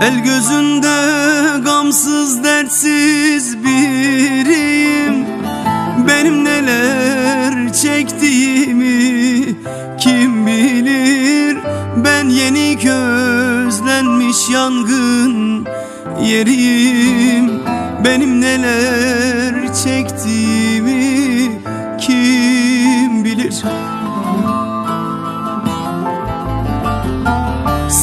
El gözünde gamsız dertsiz biriyim Benim neler çektiğimi kim bilir? Ben yeni közlenmiş yangın yeriyim. Benim neler çektiğimi kim bilir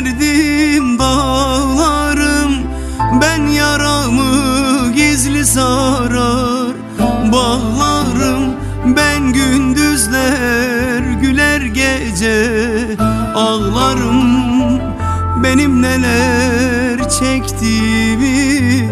benim derdim dağlarım. Ben yaramı gizli sarar bağlarım. Ben gündüzler güler gece ağlarım. Benim neler çektiğimi